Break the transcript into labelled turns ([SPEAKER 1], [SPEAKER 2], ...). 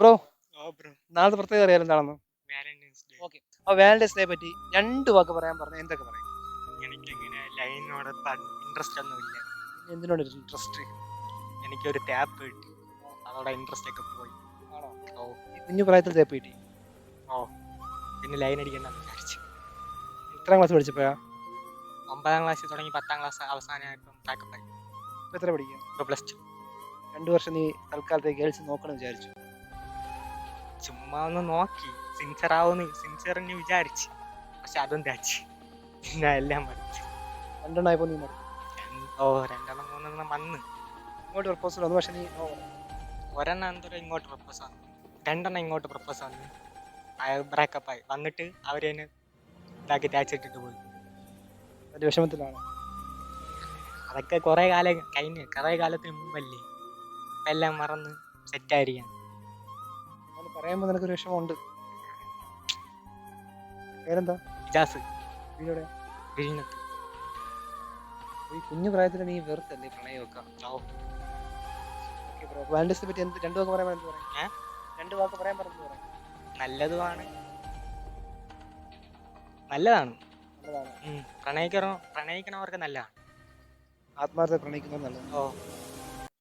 [SPEAKER 1] Bro നാളത്തെ പ്രത്യേകത അറിയാലോ എന്താണെന്ന്? ഓക്കെ അപ്പോൾ വാലന്റൈൻസ് ഡേ പറ്റി രണ്ട് വാക്ക് പറയാൻ പറഞ്ഞു എന്തൊക്കെ പറയും?
[SPEAKER 2] എനിക്കങ്ങനെ ലൈനോട് ഇൻട്രസ്റ്റ് ഒന്നുമില്ല
[SPEAKER 1] എന്തിനോട് ഇൻട്രസ്റ്റ്
[SPEAKER 2] എനിക്കൊരു ടാപ്പ് കിട്ടി. അതോടെ ഇൻട്രസ്റ്റ് ഒക്കെ പോയി. ഓ.
[SPEAKER 1] കുഞ്ഞു പ്രായത്തിൽ തേപ്പ് കിട്ടി?
[SPEAKER 2] ഓ. പിന്നെ ലൈൻ അടിക്കണ്ട വിചാരിച്ചു.
[SPEAKER 1] എത്രാം ക്ലാസ് പഠിച്ചപ്പോഴാ?
[SPEAKER 2] ഒമ്പതാം ക്ലാസ് തുടങ്ങി പത്താം ക്ലാസ് അവസാനമായപ്പം പാക്കപ്പ്
[SPEAKER 1] എത്ര പഠിക്കുക
[SPEAKER 2] ഇപ്പോൾ പ്ലസ് ടു
[SPEAKER 1] രണ്ടു വർഷം നീ തൽക്കാലത്തെ ഗേൾസ് നോക്കണം വിചാരിച്ചു.
[SPEAKER 2] ചുമ്മാ ഒന്ന് നോക്കി. സിൻസിയർ ആവുമെന്ന് എന്ന് വിചാരിച്ച്. പക്ഷെ അതും തേച്ച് പിന്നെ എല്ലാം മരിച്ചു
[SPEAKER 1] രണ്ടെണ്ണായപ്പോ നീ
[SPEAKER 2] ഓ രണ്ടെണ്ണം മൂന്നെണ്ണം വന്ന്.
[SPEAKER 1] ഇങ്ങോട്ട് പ്രപ്പോസൽ വന്നു പക്ഷെ നീ
[SPEAKER 2] ഒരെണ്ണം എന്തോ ഇങ്ങോട്ട് പ്രപ്പോസ് വന്നു. രണ്ടെണ്ണം ഇങ്ങോട്ട് പ്രപ്പോസ് വന്നു. ബ്രേക്കപ്പ് ആയി. വന്നിട്ട് അവരതിന് ഇതാക്കി തേച്ചിട്ടിട്ട് പോയി.
[SPEAKER 1] ഒരു വിഷമത്തിലാണ്.
[SPEAKER 2] അതൊക്കെ കുറേ കാലം കഴിഞ്ഞ്. കുറേ കാലത്തിന് മുമ്പല്ലേ. എല്ലാം മറന്ന് സെറ്റായിരിക്കാം
[SPEAKER 1] പറയുമ്പോൾ നിനക്കൊരു വിഷമമുണ്ട്. പേരെന്താ?
[SPEAKER 2] ഇജാസ്
[SPEAKER 1] വീടോടെ
[SPEAKER 2] വിഴിഞ്ഞത്ത്.
[SPEAKER 1] ഈ കുഞ്ഞു പ്രായത്തിൽ നീ വെറുത്തല്ലേ പ്രണയമൊക്കെ ബ്രോ. വാലന്റൈൻസിനെ പറ്റി എന്ത് രണ്ട് വാക്ക് പറയാൻ എന്ത് പറയും? രണ്ട് വാക്ക് പറയാൻ പറഞ്ഞു പറയും?
[SPEAKER 2] നല്ലതുമാണ്. നല്ലതാണ്.
[SPEAKER 1] നല്ലതാണ്.
[SPEAKER 2] പ്രണയിക്കണോ പ്രണയിക്കണവർക്ക് നല്ലതാണ്.
[SPEAKER 1] ആത്മാർത്ഥ പ്രണയിക്കുന്നത് നല്ലതാണ്.
[SPEAKER 2] ഓ.